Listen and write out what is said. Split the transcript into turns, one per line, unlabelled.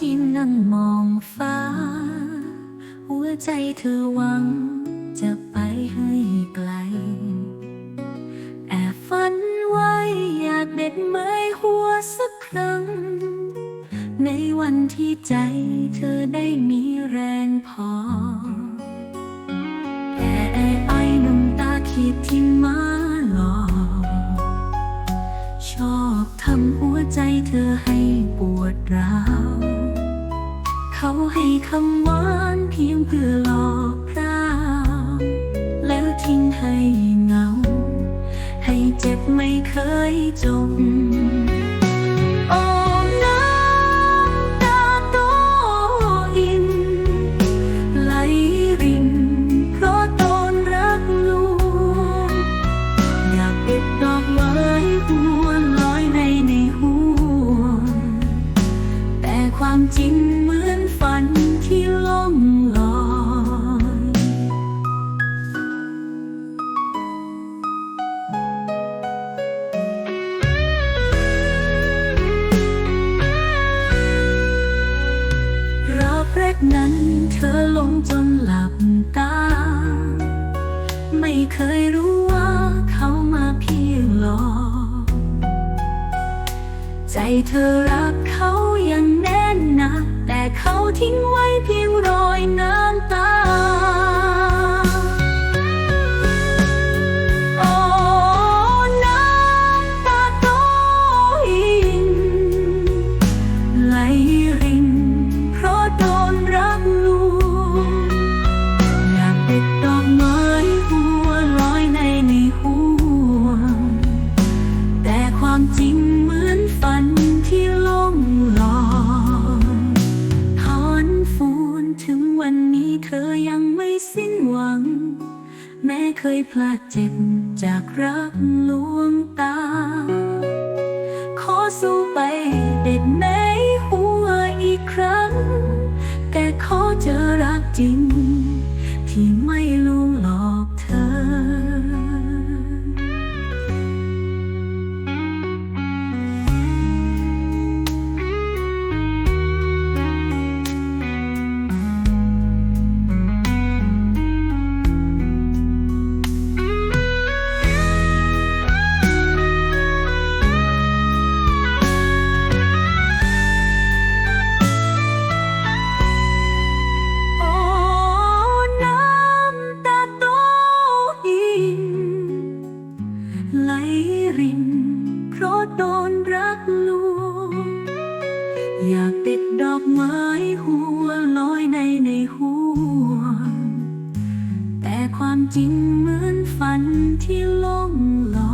จริงนั่งมองฟ้า หัวใจเธอหวัง จะไปให้ไกล แอบฝันไว้อยากเด็ดไม้หัวสักครั้ง ในวันที่ใจเธอได้มีแรงพอแอ่ไอ้น้ำตาคิดที่มาหลอกชอบทำหัวใจเธอให้ปวดร้าว คำหวานเพียงเพื่อหลอกพราวแล้วทิ้งให้เหงา ให้เจ็บไม่เคยจบโอ้น้ำตาโเธอลงจนหลับตา ไม่เคยรู้ว่าเขามาเพียงหลอกใจเธอรักเขาอย่างแน่นหนักแต่เขาทิ้งไว้เพียงรอยน้ำ เคยพลาดเจ็บจากรักลวงตา ขอสู้ไปเด็ดในหัวอีกครั้ง แต่ขอเจอรักจริงที่ อยากติดดอกไม้หัวลอยในในหัว แต่ความจริงเหมือนฝันที่ล่องลอย